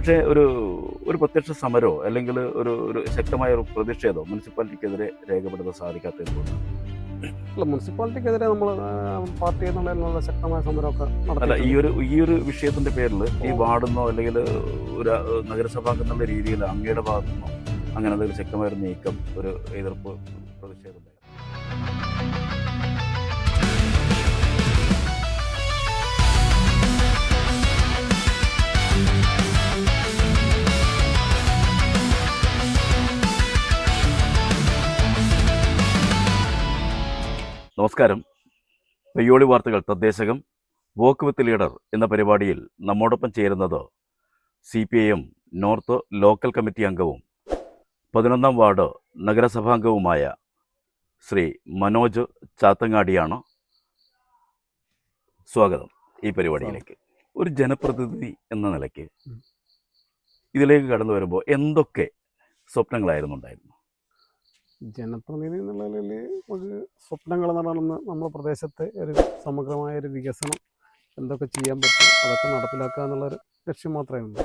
പക്ഷേ ഒരു ഒരു പ്രത്യക്ഷ സമരമോ അല്ലെങ്കിൽ ഒരു ഒരു ശക്തമായ ഒരു പ്രതിഷേധമോ മുനിസിപ്പാലിറ്റിക്കെതിരെ രേഖപ്പെടുത്താൻ സാധിക്കാത്ത എന്തുകൊണ്ടാണ്? അല്ല മുനിസിപ്പാലിറ്റിക്കെതിരെ നമ്മൾ പാർട്ടി എന്നുള്ള ശക്തമായ സമരമൊക്കെ അല്ല ഈ ഒരു ഈ ഒരു വിഷയത്തിന്റെ പേരിൽ ഈ വാർഡെന്നോ അല്ലെങ്കിൽ ഒരു നഗരസഭാ എന്നുള്ള രീതിയിൽ അങ്ങയുടെ ഭാഗത്തുനിന്നോ അങ്ങനെ എന്തെങ്കിലും ശക്തമായ ഒരു നീക്കം ഒരു എതിർപ്പ് പ്രതിഷേധം നമസ്കാരം. പെയ്യോളി വാർത്തകൾ തദ്ദേശകം വോക്ക് വിത്ത് ലീഡർ എന്ന പരിപാടിയിൽ നമ്മോടൊപ്പം ചേരുന്നത് C P I M north local committee അംഗവും പതിനൊന്നാം വാർഡ് നഗരസഭാംഗവുമായ ശ്രീ മനോജ് ചാത്തങ്ങാടിയാണ് സ്വാഗതം ഈ പരിപാടിയിലേക്ക്. ഒരു ജനപ്രതിനിധി എന്ന നിലയ്ക്ക് ഇതിലേക്ക് കടന്നു വരുമ്പോൾ എന്തൊക്കെ സ്വപ്നങ്ങളായിരുന്നു ഉണ്ടായിരുന്നു ജനപ്രതിനിധി എന്നുള്ള നിലയിൽ ഒരു സ്വപ്നങ്ങൾ നടന്ന് നമ്മുടെ പ്രദേശത്തെ ഒരു സമഗ്രമായ ഒരു വികസനം എന്തൊക്കെ ചെയ്യാൻ പറ്റും അതൊക്കെ നടപ്പിലാക്കുക എന്നുള്ളൊരു ലക്ഷ്യം മാത്രമേ ഉള്ളൂ.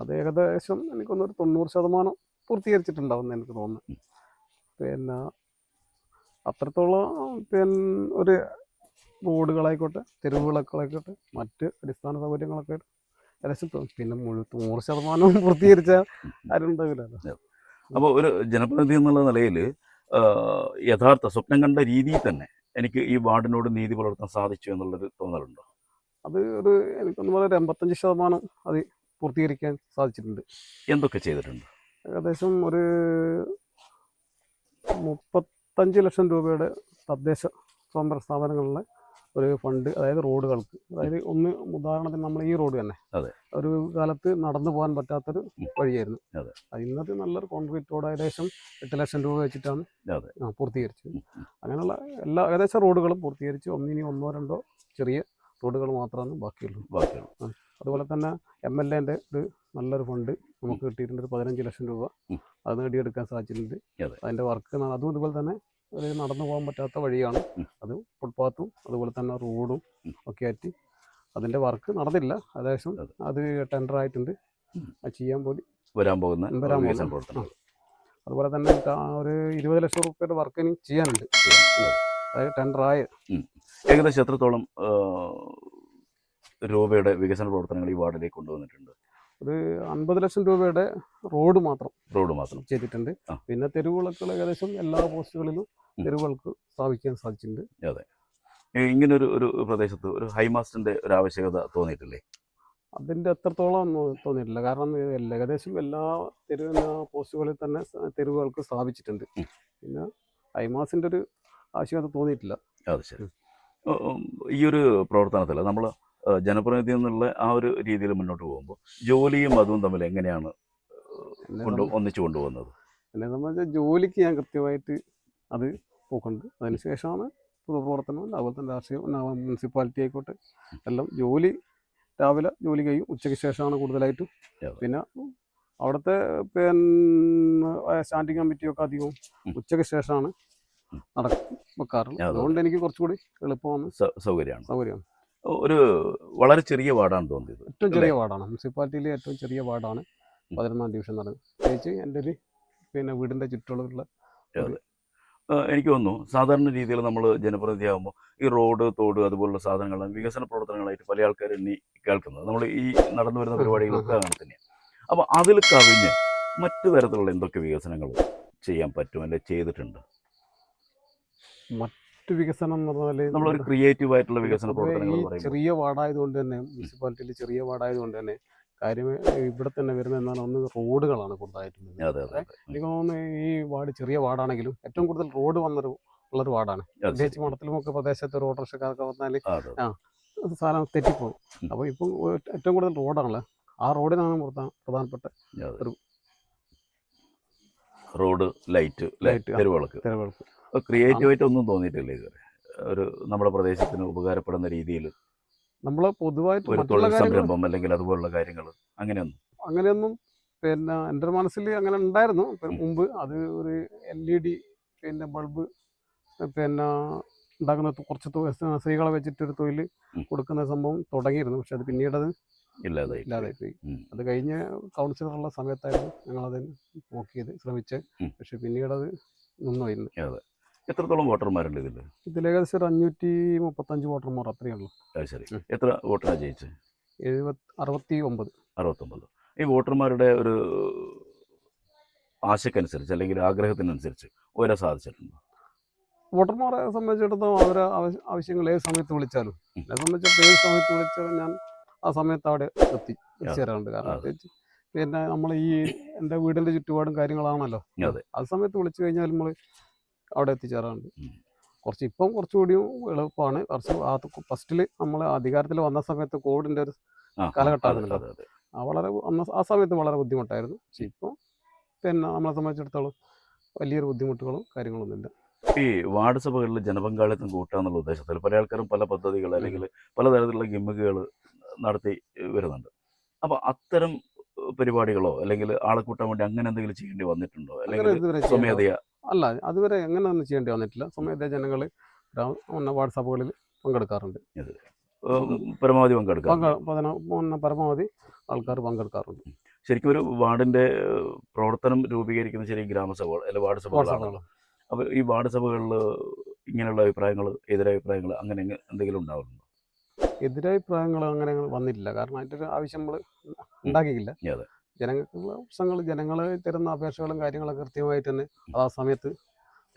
അത് ഏകദേശം എനിക്കൊന്നൊരു തൊണ്ണൂറ് ശതമാനം പൂർത്തീകരിച്ചിട്ടുണ്ടാവും എന്ന് എനിക്ക് തോന്നുന്നു. പിന്നെ അത്രത്തോളം പിന്നെ ഒരു റോഡുകളായിക്കോട്ടെ തെരുവുകളായിക്കോട്ടെ മറ്റ് അടിസ്ഥാന സൗകര്യങ്ങളൊക്കെ ഏകദേശം പിന്നെ മുഴുവൻ നൂറ് ശതമാനം പൂർത്തീകരിച്ച ആരും ഉണ്ടാവില്ലല്ലോ. അപ്പോൾ ഒരു ജനപ്രതിനിധി എന്നുള്ള നിലയിൽ യഥാർത്ഥ സ്വപ്നം കണ്ട രീതിയിൽ തന്നെ എനിക്ക് ഈ വാർഡിനോട് നീതി പുലർത്താൻ സാധിച്ചു എന്നുള്ളൊരു തോന്നലുണ്ടോ? അത് ഒരു എനിക്കൊന്നും പറയാം ഒരു എൺപത്തഞ്ച് ശതമാനം അത് പൂർത്തീകരിക്കാൻ സാധിച്ചിട്ടുണ്ട്. എന്തൊക്കെ ചെയ്തിട്ടുണ്ട്? ഏകദേശം ഒരു മുപ്പത്തഞ്ച് ലക്ഷം രൂപയുടെ തദ്ദേശ സ്വയംഭരണ സ്ഥാപനങ്ങളിലെ ഒരു ഫണ്ട് അതായത് റോഡുകൾക്ക് അതായത് ഒന്ന് ഉദാഹരണത്തിന് നമ്മൾ ഈ റോഡ് തന്നെ. ഒരു കാലത്ത് നടന്നു പോകാൻ പറ്റാത്തൊരു. വഴിയായിരുന്നു. ഇന്നത്തെ നല്ലൊരു കോൺക്രീറ്റ് റോഡ് ഏകദേശം എട്ട് ലക്ഷം രൂപ വെച്ചിട്ടാണ് പൂർത്തീകരിച്ചത്. അങ്ങനെയുള്ള എല്ലാ ഏകദേശം റോഡുകളും പൂർത്തീകരിച്ച്. ഒന്നിനി ഒന്നോ രണ്ടോ ചെറിയ റോഡുകൾ മാത്രമാണ് ബാക്കിയുള്ളൂ. ബാക്കിയുള്ളൂ. അതുപോലെ തന്നെ എം എൽ എന്റെ ഒരു നല്ലൊരു ഫണ്ട് നമുക്ക് കിട്ടിയിട്ടുണ്ട്. ഒരു പതിനഞ്ച് ലക്ഷം രൂപ. അത് നേടിയെടുക്കാൻ സാധിച്ചിട്ടുണ്ട്. അതിന്റെ വർക്ക് അതും അതുപോലെ തന്നെ ഒരു നടന്നു പോകാൻ പറ്റാത്ത വഴിയാണ്. അത് ഫുട്പാത്തും അതുപോലെ തന്നെ റോഡും ഒക്കെ ആയിട്ട് അതിന്റെ വർക്ക് നടന്നില്ല. ഏകദേശം അതെ. ടെൻഡർ ആയിട്ടുണ്ട്. അത് ചെയ്യാൻ പോലും വരാൻ പോകുന്ന വരാൻ പോകുന്ന- അതുപോലെ തന്നെ ഒരു ഇരുപത് ലക്ഷം റുപ്യയുടെ വർക്ക് ഇനി ചെയ്യാനുണ്ട്. അതായത് ടെൻഡർ ആയ ഏകദേശം എത്രത്തോളം രൂപയുടെ വികസന പ്രവർത്തനങ്ങൾ ഈ വാർഡിലേക്ക് കൊണ്ടുവന്നിട്ടുണ്ട്? ഒരു അൻപത് ലക്ഷം രൂപയുടെ റോഡ് മാത്രം റോഡ് മാത്രം. ചെയ്തിട്ടുണ്ട്. പിന്നെ തെരുവുകളൊക്കെ ഏകദേശം എല്ലാ പോസ്റ്റുകളിലും തെരുവുകൾക്ക് സ്ഥാപിക്കാൻ സാധിച്ചിട്ടുണ്ട്. അതെ. ഇങ്ങനൊരു ഒരു പ്രദേശത്ത് ഒരു ഹൈമാസ്റ്റിന്റെ ഒരു ആവശ്യകത തോന്നിയിട്ടില്ലേ? അതിന്റെ എത്രത്തോളം ഒന്നും തോന്നിയിട്ടില്ല. കാരണം ഏകദേശം എല്ലാ തെരുവ് പോസ്റ്റുകളിൽ തന്നെ തെരുവുകൾക്ക് സ്ഥാപിച്ചിട്ടുണ്ട്. പിന്നെ ഹൈമാസിന്റെ ഒരു ആവശ്യകത തോന്നിയിട്ടില്ല. അത് ശരി. ഈ ഒരു പ്രവർത്തനത്തിൽ നമ്മൾ ജനപ്രതിനിധി എന്നുള്ള ആ ഒരു രീതിയിൽ മുന്നോട്ട് പോകുമ്പോൾ ജോലിയും അതും തമ്മിൽ എങ്ങനെയാണ് കൊണ്ട് ഒന്നിച്ചു കൊണ്ടുപോകുന്നത്? എന്നെ സംബന്ധിച്ച് ജോലിക്ക് ഞാൻ കൃത്യമായിട്ട് അത് പോക്കുണ്ട്. അതിനുശേഷമാണ് പൊതുപ്രവർത്തനം അതുപോലെ തന്നെ രാഷ്ട്രീയം മുനിസിപ്പാലിറ്റി ആയിക്കോട്ടെ എല്ലാം ജോലി രാവിലെ ജോലി കഴിയും ഉച്ചയ്ക്ക് ശേഷമാണ് കൂടുതലായിട്ടും. പിന്നെ അവിടുത്തെ പിന്നെ സ്റ്റാൻഡിങ് കമ്മിറ്റിയൊക്കെ അധികവും ഉച്ചയ്ക്ക് ശേഷമാണ് നടക്കും നട വെക്കാറുള്ളത്. അതുകൊണ്ട് എനിക്ക് കുറച്ചുകൂടി എളുപ്പമാണ് സൗകര്യമാണ്. സൗകര്യമാണ്. ഒരു വളരെ ചെറിയ വാർഡാണ് തോന്നിയത് ഏറ്റവും ചെറിയ വാർഡാണ്. മുനിസിപ്പാലിറ്റിയിലെ ഏറ്റവും ചെറിയ വാർഡാണ്. പതിനൊന്നാം ഡിവിഷൻ എന്ന് പറയുന്നത്. പ്രത്യേകിച്ച് എന്റെ ഒരു പിന്നെ വീടിന്റെ ചുറ്റളവിലുള്ള എനിക്ക് തോന്നുന്നു സാധാരണ രീതിയിൽ നമ്മൾ ജനപ്രതിനിധിയാകുമ്പോൾ ഈ റോഡ് തോട് അതുപോലുള്ള സാധനങ്ങൾ വികസന പ്രവർത്തനങ്ങളായിട്ട് പല ആൾക്കാർ എണ്ണി കേൾക്കുന്നത്. നമ്മൾ ഈ നടന്നു വരുന്ന പരിപാടികളൊക്കെ അങ്ങനെ തന്നെയാണ് അപ്പോൾ അതിൽ കവിഞ്ഞ് മറ്റു തരത്തിലുള്ള എന്തൊക്കെ വികസനങ്ങൾ ചെയ്യാൻ പറ്റും? അല്ലെ ചെയ്തിട്ടുണ്ട്? മറ്റു വികസനം എന്ന് പറഞ്ഞാൽ നമ്മളൊരു ക്രിയേറ്റീവ് ആയിട്ടുള്ള വികസന പ്രവർത്തനങ്ങൾ ചെറിയ വാർഡായതുകൊണ്ട് തന്നെ മുനിസിപ്പാലിറ്റിയിൽ ചെറിയ വാർഡായതുകൊണ്ട് തന്നെ കാര്യം ഇവിടെ തന്നെ വരുന്ന എന്താണ്? ഒന്ന് റോഡുകളാണ് കൂടുതലായിട്ടും എനിക്ക് തോന്നുന്നു ഈ വാർഡ് ചെറിയ വാർഡാണെങ്കിലും ഏറ്റവും കൂടുതൽ റോഡ് വന്നൊരു ഉള്ളൊരു വാർഡാണ്. പ്രത്യേകിച്ച് മഠത്തിലുമൊക്കെ പ്രദേശത്ത് ഒരു ഓട്ടോറിക്ഷക്കാരൊക്കെ വന്നാൽ ആ, സാധനം തെറ്റിപ്പോകും അപ്പൊ അപ്പോൾ ഇപ്പം ഏറ്റവും കൂടുതൽ റോഡാണല്ലോ. ആ റോഡിനാണ് പ്രധാ- പ്രധാനപ്പെട്ട ഒരു- റോഡ് ലൈറ്റ് ലൈറ്റ്, തെരുവിളക്ക് തെരുവിളക്ക് തെരുവുകൾക്ക് ക്രിയേറ്റീവ് ആയിട്ട് ഒന്നും തോന്നിയിട്ടില്ല ഇതുവരെ. ഒരു നമ്മുടെ പ്രദേശത്തിന് ഉപകാരപ്പെടുന്ന രീതിയിൽ നമ്മൾ പൊതുവായിട്ട് ഒരു തൊഴിൽ സംരംഭം അല്ലെങ്കിൽ അതുപോലുള്ള കാര്യങ്ങൾ അങ്ങനെയൊന്നും. അങ്ങനെയൊന്നും പിന്നെ എന്റെ മനസ്സിൽ അങ്ങനെ ഉണ്ടായിരുന്നു. മുമ്പ് അത് ഒരു എൽ ഇ ഡി പിന്നെ ബൾബ് പിന്നെ ഉണ്ടാക്കുന്ന കുറച്ച് സ്ത്രീകളെ വെച്ചിട്ട് ഒരു തൊഴിൽ കൊടുക്കുന്ന സംഭവം തുടങ്ങിയിരുന്നു. പക്ഷെ അത് പിന്നീട് അത് ഇല്ലാതായി. ഇല്ലാതായി പോയി ഉം. അത് കഴിഞ്ഞ കൗൺസിലറുള്ള സമയത്തായിരുന്നു ഞങ്ങളതിന് നോക്കിയത് ശ്രമിച്ച് പക്ഷെ പിന്നീട് അത്. നിന്നുപോയിരുന്നു എത്രത്തോളം വോട്ടർമാരുണ്ട് ഇതിൽ ഇതിൽ ഏകദേശം ഒരു അഞ്ഞൂറ്റി മുപ്പത്തഞ്ച് വോട്ടർമാർ അത്രയേ ഉള്ളൂ. അത് ശരി. എത്ര വോട്ടറാണ് ജയിച്ചത് എഴുപത് അറുപത്തി ഒമ്പത് അറുപത്തൊമ്പത്. ഈ വോട്ടർമാരുടെ ഒരു ആശയ്ക്കനുസരിച്ച് അല്ലെങ്കിൽ ആഗ്രഹത്തിനനുസരിച്ച് ഉയരാൻ സാധിച്ചിട്ടുണ്ടോ? വോട്ടർമാരെ സംബന്ധിച്ചിടത്തോളം അവരെ ആവശ്യ- ആവശ്യങ്ങൾ ഏത് സമയത്ത് വിളിച്ചാലും. എന്നെ സംബന്ധിച്ചിടത്തോളം ഏത് സമയത്ത് വിളിച്ചാലും ഞാൻ ആ സമയത്ത് അവിടെ എത്തി എത്തിച്ചേരാറുണ്ട്. കാരണം പിന്നെ നമ്മൾ ഈ എന്റെ വീടിന്റെ ചുറ്റുപാടും കാര്യങ്ങളാണല്ലോ. അതെ. ആ സമയത്ത് വിളിച്ചു കഴിഞ്ഞാൽ നമ്മൾ അവിടെ എത്തിച്ചേരാറുണ്ട് കുറച്ച് ഇപ്പം കുറച്ചുകൂടിയും എളുപ്പമാണ്. കുറച്ച് ആ ഫസ്റ്റിൽ നമ്മൾ അധികാരത്തിൽ വന്ന സമയത്ത് കോവിഡിന്റെ ഒരു അതെ. ആ വളരെ അന്ന് ആ സമയത്ത് വളരെ ബുദ്ധിമുട്ടായിരുന്നു. പക്ഷെ ഇപ്പോൾ പിന്നെ നമ്മളെ സംബന്ധിച്ചിടത്തോളം വലിയൊരു ബുദ്ധിമുട്ടുകളും കാര്യങ്ങളൊന്നുമില്ല. ഈ വാർഡ് സഭകളിൽ ജനപങ്കാളിത്തം കൂട്ടുക എന്നുള്ള ഉദ്ദേശത്തിൽ പല ആൾക്കാരും പല പദ്ധതികൾ അല്ലെങ്കിൽ പലതരത്തിലുള്ള ഗിമ്മുകൾ നടത്തി വരുന്നുണ്ട്. അപ്പോൾ അത്തരം പരിപാടികളോ അല്ലെങ്കിൽ ആളെ കൂട്ടാൻ വേണ്ടി അങ്ങനെ എന്തെങ്കിലും ചെയ്യേണ്ടി വന്നിട്ടുണ്ടോ? അല്ലെങ്കിൽ സ്വമേധയ അല്ല അതുവരെ എങ്ങനെ ഒന്നും ചെയ്യേണ്ടി വന്നിട്ടില്ല. സമയത്തെ ജനങ്ങൾ വാട്സാപ്പുകളിൽ പങ്കെടുക്കാറുണ്ട്. പരമാവധി പങ്കെടുക്കാം പങ്ക പരമാവധി ആൾക്കാർ പങ്കെടുക്കാറുണ്ട്. ശരിക്കും ഒരു വാർഡിന്റെ പ്രവർത്തനം രൂപീകരിക്കുന്ന ശരി ഗ്രാമസഭകൾ അല്ലെങ്കിൽ വാർഡ് സഭകളാണല്ലോ അപ്പോൾ ഈ വാർഡ് സഭകളിൽ ഇങ്ങനെയുള്ള അഭിപ്രായങ്ങൾ എതിരഭിപ്രായങ്ങൾ അങ്ങനെ എന്തെങ്കിലും ഉണ്ടാവുന്നുണ്ടോ? എതിരഭിപ്രായങ്ങൾ അങ്ങനെ വന്നിട്ടില്ല. കാരണം അതിന്റെ ഒരു ആവശ്യം നമ്മൾ ഉണ്ടാക്കിയില്ല അതെ. ജനങ്ങൾക്കുള്ള പ്രശ്നങ്ങൾ ജനങ്ങൾ തരുന്ന അപേക്ഷകളും കാര്യങ്ങളൊക്കെ കൃത്യമായി തന്നെ ആ സമയത്ത്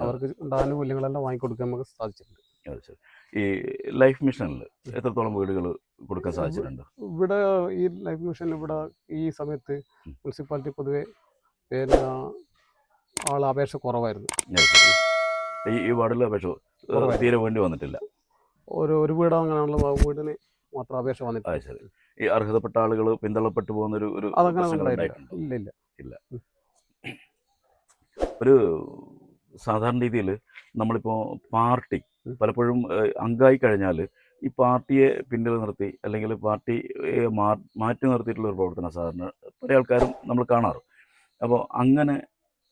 അവർക്ക് ആനുകൂല്യങ്ങളെല്ലാം വാങ്ങിക്കൊടുക്കാൻ നമുക്ക് സാധിച്ചിട്ടുണ്ട്. ഈ ലൈഫ് മിഷനിൽ എത്രത്തോളം വീടുകൾ കൊടുക്കാൻ സാധിച്ചിട്ടുണ്ട്? ഇവിടെ ഈ ലൈഫ് മിഷനിൽ ഇവിടെ ഈ സമയത്ത് മുനിസിപ്പാലിറ്റി പൊതുവെ പിന്നെ ആൾ അപേക്ഷ കുറവായിരുന്നു. ഈ വാർഡിലെ വാർഡിൽ അപേക്ഷ തീരെ വേണ്ടി വന്നിട്ടില്ല. ഒരു ഒരു വീട് അങ്ങനെയാണല്ലോ വീടിന് മാത്രം അപേക്ഷ ശരി. ഈ അർഹതപ്പെട്ട ആളുകൾ പിന്തള്ളപ്പെട്ടു പോകുന്ന ഒരു ഒരു അതങ്ങനെ? ഇല്ല. ഇല്ല ഒരു സാധാരണ രീതിയിൽ നമ്മളിപ്പോൾ പാർട്ടി. പലപ്പോഴും അംഗമായി കഴിഞ്ഞാൽ ഈ പാർട്ടിയെ പിന്നിൽ നിർത്തി അല്ലെങ്കിൽ പാർട്ടി മാറ്റി നിർത്തിയിട്ടുള്ള ഒരു പ്രവർത്തനം സാധാരണ പല ആൾക്കാരും നമ്മൾ കാണാറ്. അപ്പോൾ അങ്ങനെ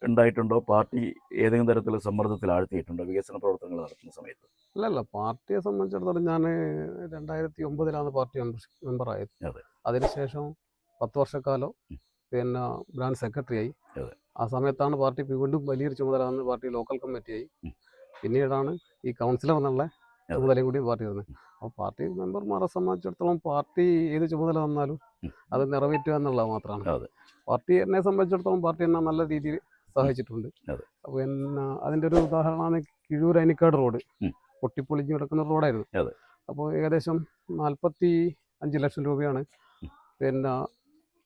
ഉണ്ടായിട്ടുണ്ടോ പാർട്ടി ഏതെങ്കിലും തരത്തിൽ സമ്മർദ്ദത്തിൽ ആഴ്ത്തിയിട്ടുണ്ടോ വികസന പ്രവർത്തനങ്ങൾ നടത്തുന്ന സമയത്ത് അല്ല അല്ല പാർട്ടിയെ സംബന്ധിച്ചിടത്തോളം ഞാൻ രണ്ടായിരത്തി ഒമ്പതിലാണ് പാർട്ടി മെമ്പറായത് അതെ. അതിനുശേഷം പത്ത് വർഷക്കാലം. പിന്നെ ബ്രാഞ്ച് സെക്രട്ടറിയായി. ആ സമയത്താണ് പാർട്ടി വീണ്ടും വലിയൊരു ചുമതല വന്ന് പാർട്ടി ലോക്കൽ കമ്മിറ്റിയായി. പിന്നീടാണ് ഈ കൗൺസിലർ എന്നുള്ള. ചുമതലയും കൂടി പാർട്ടി വന്നത് അപ്പോൾ പാർട്ടി മെമ്പർമാരെ സംബന്ധിച്ചിടത്തോളം പാർട്ടി ഏത് ചുമതല വന്നാലും അത് നിറവേറ്റുക എന്നുള്ളത് മാത്രമാണ്. പാർട്ടി എന്നെ സംബന്ധിച്ചിടത്തോളം പാർട്ടി എന്നെ നല്ല രീതിയിൽ സഹായിച്ചിട്ടുണ്ട്. അപ്പൊ പിന്നെ അതിന്റെ ഒരു ഉദാഹരണമാണ് കിഴൂർ അനിക്കാട് റോഡ്. പൊട്ടിപ്പൊളിഞ്ഞ് കിടക്കുന്ന റോഡായിരുന്നു. അപ്പോൾ ഏകദേശം നാൽപ്പത്തി അഞ്ച് ലക്ഷം രൂപയാണ്. പിന്നെ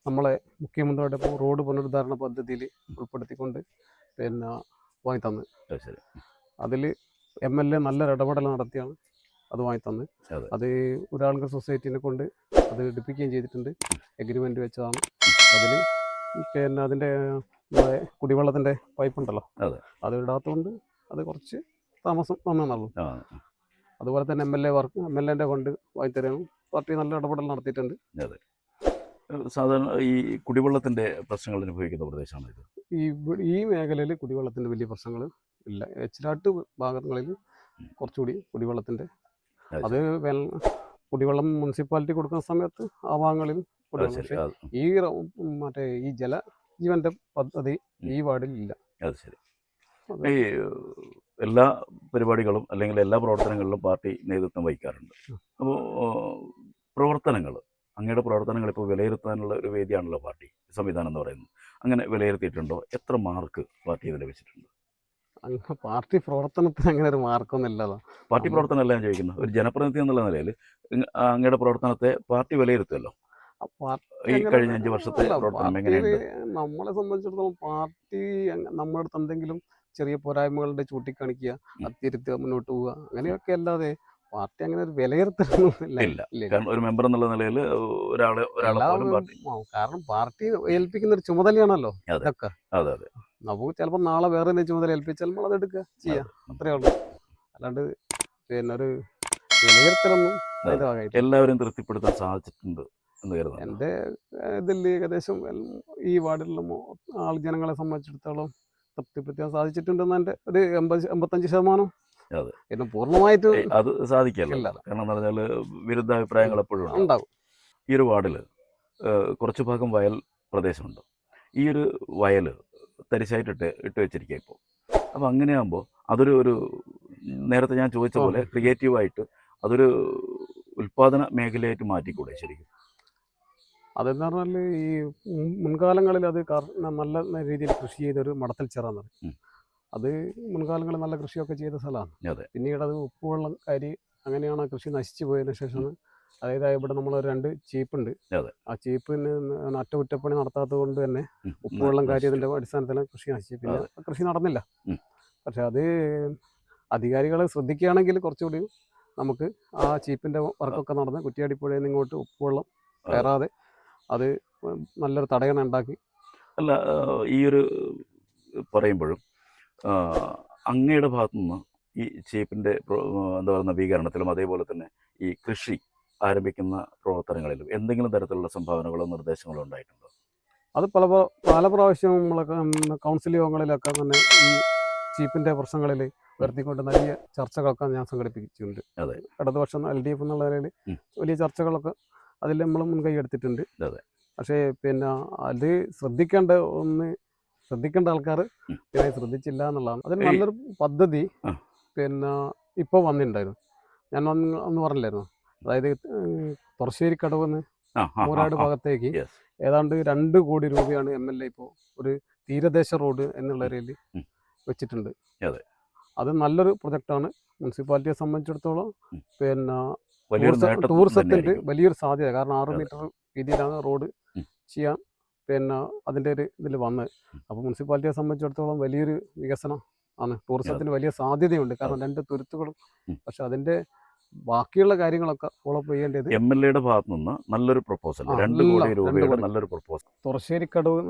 നമ്മളെ മുഖ്യമന്ത്രിയുടെ റോഡ് പുനരുദ്ധാരണ പദ്ധതിയിൽ ഉൾപ്പെടുത്തിക്കൊണ്ട് പിന്നെ വാങ്ങി തന്ന് അത് ശരി. അതിൽ എം എൽ എ നല്ലൊരു ഇടപെടൽ നടത്തിയാണ് അത് വാങ്ങി തന്ന് അതെ. അത് ഒരാൾക്ക് സൊസൈറ്റിനെ കൊണ്ട് അത് എടുപ്പിക്കുകയും ചെയ്തിട്ടുണ്ട്. എഗ്രിമെന്റ് വെച്ചതാണ്. അതിൽ പിന്നെ അതിന്റെ നമ്മുടെ കുടിവെള്ളത്തിന്റെ പൈപ്പ് ഉണ്ടല്ലോ അതെ. അത് ഇടാത്തതുകൊണ്ട് അത് കുറച്ച് താമസം വന്നെന്നുള്ളൂ ആ. അതുപോലെ തന്നെ M L A work M L എന്റെ ഫണ്ട് വാങ്ങിത്തരാനും പാർട്ടി നല്ല ഇടപെടൽ നടത്തിയിട്ടുണ്ട്. സാധാരണ ഈ കുടിവെള്ളത്തിന്റെ പ്രശ്നങ്ങൾ അനുഭവിക്കുന്ന പ്രദേശമാണ് ഇത്? ഈ ഈ മേഖലയിൽ കുടിവെള്ളത്തിന്റെ വലിയ പ്രശ്നങ്ങൾ ഇല്ല. എച്ചിലാട്ട് ഭാഗങ്ങളിൽ കുറച്ചുകൂടി കുടിവെള്ളത്തിന്റെ അത് കുടിവെള്ളം മുനിസിപ്പാലിറ്റി കൊടുക്കുന്ന സമയത്ത് ആ ഭാഗങ്ങളിൽ ഈ മറ്റേ ഈ ജലജീവന്റെ പദ്ധതി ഈ വാർഡിൽ ഇല്ല. അത് ശരി. ഈ എല്ലാ പരിപാടികളും അല്ലെങ്കിൽ എല്ലാ പ്രവർത്തനങ്ങളിലും പാർട്ടി നേതൃത്വം വഹിക്കാറുണ്ട്. അപ്പോൾ പ്രവർത്തനങ്ങൾ അങ്ങയുടെ പ്രവർത്തനങ്ങൾ ഇപ്പോൾ വിലയിരുത്താനുള്ള ഒരു വേദിയാണല്ലോ പാർട്ടി സംവിധാനം എന്ന് പറയുന്നത്. അങ്ങനെ വിലയിരുത്തിയിട്ടുണ്ടോ? എത്ര മാർക്ക് പാർട്ടി ഇത് വെച്ചിട്ടുണ്ട്? അങ്ങ് പാർട്ടി പ്രവർത്തനത്തിന് അങ്ങനെ ഒരു മാർക്കൊന്നും ഇല്ലല്ലോ. പാർട്ടി പ്രവർത്തനം അല്ല ഞാൻ ചോദിക്കുന്നത്. ഒരു ജനപ്രതിനിധി എന്നുള്ള നിലയിൽ അങ്ങയുടെ പ്രവർത്തനത്തെ പാർട്ടി വിലയിരുത്തുമല്ലോ ഈ കഴിഞ്ഞ അഞ്ച് വർഷത്തെ നമ്മളെ സംബന്ധിച്ചിടത്തോളം പാർട്ടി നമ്മുടെ അടുത്ത് എന്തെങ്കിലും ചെറിയ പോരായ്മകളുടെ ചൂണ്ടിക്കാണിക്കുക തിരുത്തുക മുന്നോട്ട് പോവുക അങ്ങനെയൊക്കെ അല്ലാതെ പാർട്ടി അങ്ങനെ ഒരു വിലയിരുത്തലൊന്നും ഇല്ല. ഇല്ല. ഇല്ല. കാരണം ഒരു മെമ്പർ എന്നുള്ള നിലയിൽ ഒരാളെ കാരണം പാർട്ടി ഏൽപ്പിക്കുന്ന ഒരു ചുമതലയാണല്ലോ. ഇതൊക്കെ. അതെ അതെ. നമുക്ക് ചിലപ്പോൾ നാളെ വേറെ എന്തെങ്കിലും ചുമതല ഏൽപ്പിച്ചാൽ നമ്മൾ അത് എടുക്കുക ചെയ്യാം അത്രേ ഉള്ളൂ. അല്ലാണ്ട് പിന്നെ ഒരു വിലയിരുത്തലൊന്നും എല്ലാവരും തൃപ്തിപ്പെടുത്താൻ സാധിച്ചിട്ടുണ്ട്. എന്ന് കരുതുന്നു. എന്റെ ഇതിൽ ഏകദേശം ഈ വാർഡിലുള്ള ആൾ ജനങ്ങളെ സംബന്ധിച്ചിടത്തോളം തൃപ്തിപ്പെടുത്താൻ സാധിച്ചിട്ടുണ്ടെന്ന് എന്റെ ഒരു എൺപത് എൺപത്തഞ്ച് ശതമാനം. അതെ. പിന്നെ പൂർണമായിട്ട് അത് സാധിക്കില്ല. കാരണം എന്ന് പറഞ്ഞാൽ വിരുദ്ധ അഭിപ്രായങ്ങൾ എപ്പോഴും ഉണ്ടാവും. ഈ ഒരു വാർഡിൽ കുറച്ച് ഭാഗം വയൽ പ്രദേശമുണ്ട്. ഈ ഒരു വയൽ തരിശായിട്ട് ഇട്ട് ഇട്ട് വെച്ചിരിക്കുക ഇപ്പോൾ അപ്പോൾ അങ്ങനെയാകുമ്പോൾ അതൊരു ഒരു നേരത്തെ ഞാൻ ചോദിച്ച പോലെ ക്രിയേറ്റീവായിട്ട് അതൊരു ഉൽപാദന മേഖലയായിട്ട് മാറ്റിക്കൂടെ ശരിക്കും? അതെന്ന് പറഞ്ഞാൽ ഈ മുൻകാലങ്ങളിൽ അത് നല്ല രീതിയിൽ കൃഷി ചെയ്തൊരു മടത്തൽ. പറയും അത് മുൻകാലങ്ങളിൽ നല്ല കൃഷിയൊക്കെ ചെയ്ത സ്ഥലമാണ്. പിന്നീട് അത് ഉപ്പുവെള്ളം കരി അങ്ങനെയാണ് കൃഷി നശിച്ചു പോയതിനു ശേഷം അതായത് ഇവിടെ നമ്മൾ രണ്ട് ചീപ്പുണ്ട്. ആ ചീപ്പിന് അറ്റകുറ്റപ്പണി നടത്താത്തത് കൊണ്ട് തന്നെ. ഉപ്പുവെള്ളം. കാര്യത്തിന്റെ അടിസ്ഥാനത്തിൽ കൃഷി നശിച്ചു പിന്നെ കൃഷി നടന്നില്ല പക്ഷെ അത് അധികാരികൾ ശ്രദ്ധിക്കുകയാണെങ്കിൽ കുറച്ചുകൂടി നമുക്ക് ആ ചീപ്പിന്റെ വർക്കൊക്കെ നടന്ന് കുറ്റിയാടിപ്പുഴയിൽ നിന്ന് ഇങ്ങോട്ട് ഉപ്പുവെള്ളം കയറാതെ അത് നല്ലൊരു തടയണ ഉണ്ടാക്കി. അല്ല ഈ ഒരു പറയുമ്പോഴും അങ്ങയുടെ ഭാഗത്തു നിന്ന് ഈ ചീപ്പിന്റെ എന്താ പറയുക നവീകരണത്തിലും അതേപോലെ തന്നെ ഈ കൃഷി ആരംഭിക്കുന്ന പ്രവർത്തനങ്ങളിലും എന്തെങ്കിലും തരത്തിലുള്ള സംഭാവനകളോ നിർദ്ദേശങ്ങളോ ഉണ്ടായിട്ടുണ്ടോ? അത് പല പല പ്രാവശ്യം നമ്മളൊക്കെ കൗൺസിൽ യോഗങ്ങളിലൊക്കെ തന്നെ ഈ ചീപ്പിന്റെ പ്രശ്നങ്ങളിൽ വരുത്തിക്കൊണ്ട് വലിയ ചർച്ചകളൊക്കെ ഞാൻ സംഘടിപ്പിച്ചിട്ടുണ്ട്. അതെ. ഇടതുപക്ഷം എൽ ഡി എഫ് എന്നുള്ള നിലയിൽ വലിയ ചർച്ചകളൊക്കെ അതിൽ നമ്മൾ മുൻകൈ എടുത്തിട്ടുണ്ട്. അതെ. പക്ഷേ പിന്നെ അത് ശ്രദ്ധിക്കേണ്ട ഒന്ന് ശ്രദ്ധിക്കേണ്ട ആൾക്കാർ പിന്നെ ശ്രദ്ധിച്ചില്ല എന്നുള്ളതാണ്. അതിന് നല്ലൊരു പദ്ധതി പിന്നെ ഇപ്പോൾ വന്നിട്ടുണ്ടായിരുന്നു. ഞാൻ വന്ന് ഒന്ന് പറഞ്ഞില്ലായിരുന്നു? അതായത് തൊറശ്ശേരി കടവെന്ന് മൂരാട്. ഭാഗത്തേക്ക് ഏതാണ്ട് രണ്ട് കോടി രൂപയാണ് എം എൽ എ ഇപ്പോൾ ഒരു തീരദേശ റോഡ് എന്നുള്ള രീതിയിൽ വെച്ചിട്ടുണ്ട്. അതെ. നല്ലൊരു പ്രൊജക്റ്റാണ്. മുനിസിപ്പാലിറ്റിയെ സംബന്ധിച്ചിടത്തോളം. പിന്നെ ടൂറിസത്തിന്റെ. വലിയൊരു സാധ്യത കാരണം ആറ് മീറ്റർ രീതിയിലാണ് റോഡ്. ചെയ്യാൻ പിന്നെ അതിന്റെ ഒരു ഇതിൽ വന്ന് അപ്പോൾ മുനിസിപ്പാലിറ്റിയെ സംബന്ധിച്ചിടത്തോളം വലിയൊരു വികസനം ആണ് ടൂറിസത്തിന് വലിയ സാധ്യതയുണ്ട് കാരണം രണ്ട് തുരുത്തുകളും. പക്ഷെ അതിന്റെ ബാക്കിയുള്ള കാര്യങ്ങളൊക്കെ ഫോളോ അപ്പ് ചെയ്യേണ്ടത് എം എൽ എയുടെ ഭാഗത്തു നിന്ന് നല്ലൊരു പ്രപ്പോസൽ രണ്ട് കോടി രൂപയുടെ. നല്ലൊരു പ്രപ്പോസൽ തുറശ്ശേരിക്കടവ്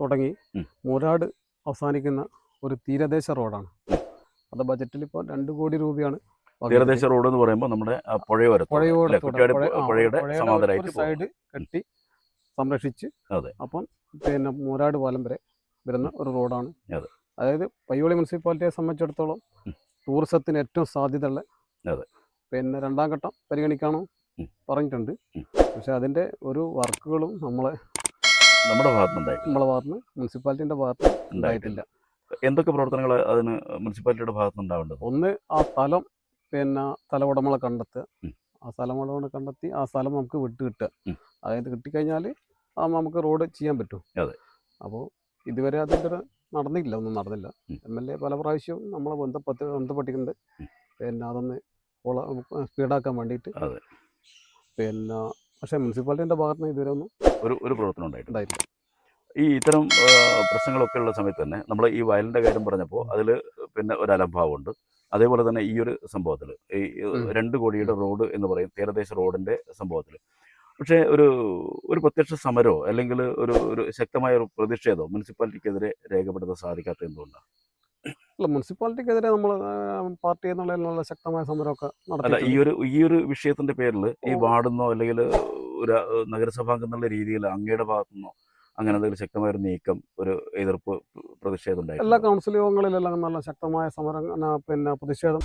തുടങ്ങി ഉം. മൂരാട് അവസാനിക്കുന്ന ഒരു തീരദേശ റോഡാണ് അത് ബജറ്റിൽ ഇപ്പോൾ രണ്ട് കോടി രൂപയാണ്. തീരദേശ റോഡ് എന്ന് പറയുമ്പോൾ നമ്മുടെ പുഴയോരത്ത് പുഴയോട് സമാന്തരമായിട്ട് സൈഡ് കെട്ടി സംരക്ഷിച്ച് അതെ. അപ്പം പിന്നെ മൂരാട് പാലം വരെ വരുന്ന ഒരു റോഡാണ്. അതെ. അതായത് പയ്യോളി മുനിസിപ്പാലിറ്റിയെ സംബന്ധിച്ചിടത്തോളം ടൂറിസത്തിന് ഏറ്റവും സാധ്യതയുള്ള അതെ. പിന്നെ രണ്ടാം ഘട്ടം പരിഗണിക്കാണോ. പറഞ്ഞിട്ടുണ്ട്. പക്ഷെ അതിന്റെ ഒരു വർക്കുകളും നമ്മളെ നമ്മുടെ ഭാഗത്തുനിന്ന് നമ്മളെ ഭാഗത്തുനിന്ന് മുനിസിപ്പാലിറ്റിന്റെ ഭാഗത്ത് ഉണ്ടായിട്ടില്ല. എന്തൊക്കെ പ്രവർത്തനങ്ങൾ അതിന് മുനിസിപ്പാലിറ്റിയുടെ ഭാഗത്തുനിന്ന് ഉണ്ടാവേണ്ടത്? ഒന്ന് ആ സ്ഥലം പിന്നെ സ്ഥല ഉടമകളെ കണ്ടെത്തുക. ആ സ്ഥലം ഉടമകളെ കണ്ടെത്തി ആ സ്ഥലം നമുക്ക് വിട്ട് കിട്ടുക. അതായത് കിട്ടിക്കഴിഞ്ഞാൽ ആ നമുക്ക് റോഡ് ചെയ്യാൻ പറ്റും അതെ. അപ്പോൾ ഇതുവരെ അതിന്റെ നടന്നില്ല ഒന്നും നടന്നില്ല. എം എൽ എ പല പ്രാവശ്യവും നമ്മളെ ബന്ധപ്പെട്ട് ബന്ധപ്പെട്ടിട്ടുണ്ട്. പിന്നെ അതൊന്ന് സ്പീഡാക്കാൻ വേണ്ടിയിട്ട്. പിന്നെ പക്ഷേ മുനിസിപ്പാലിറ്റിന്റെ ഭാഗത്ത് നിന്ന് ഇതുവരെ ഒന്നും ഒരു ഒരു പ്രവർത്തനം ഉണ്ടായിട്ടില്ല ഈ ഇത്തരം പ്രശ്നങ്ങളൊക്കെ ഉള്ള സമയത്ത് തന്നെ നമ്മൾ ഈ വയലിന്റെ കാര്യം പറഞ്ഞപ്പോൾ അതിൽ പിന്നെ ഒരു അലംഭാവമുണ്ട് അതേപോലെ തന്നെ ഈ ഒരു സംഭവത്തിൽ ഈ. രണ്ട് കോടിയുടെ റോഡ് എന്ന് പറയും തീരദേശ റോഡിന്റെ സംഭവത്തിൽ പക്ഷേ ഒരു ഒരു പ്രത്യക്ഷ സമരോ അല്ലെങ്കിൽ ഒരു ഒരു ശക്തമായ ഒരു പ്രതിഷേധമോ മുനിസിപ്പാലിറ്റിക്കെതിരെ രേഖപ്പെടുത്താൻ സാധിക്കാത്ത എന്തുകൊണ്ടാണ് അല്ല മുനിസിപ്പാലിറ്റിക്കെതിരെ നമ്മൾ പാർട്ടി എന്നുള്ള ശക്തമായ സമരമൊക്കെ അല്ല ഈ ഒരു ഈ ഒരു വിഷയത്തിന്റെ പേരിൽ ഈ. വാർഡെന്നോ അല്ലെങ്കിൽ ഒരു നഗരസഭാംഗം എന്നുള്ള രീതിയിൽ അങ്ങയുടെ ഭാഗത്തുനിന്നോ അങ്ങനെ എന്തെങ്കിലും ശക്തമായ ഒരു നീക്കം ഒരു എതിർപ്പ് പ്രതിഷേധം ഉണ്ടായി എല്ലാ കൗൺസിൽ യോഗങ്ങളിലെല്ലാം നല്ല ശക്തമായ സമരം പിന്നെ പ്രതിഷേധം.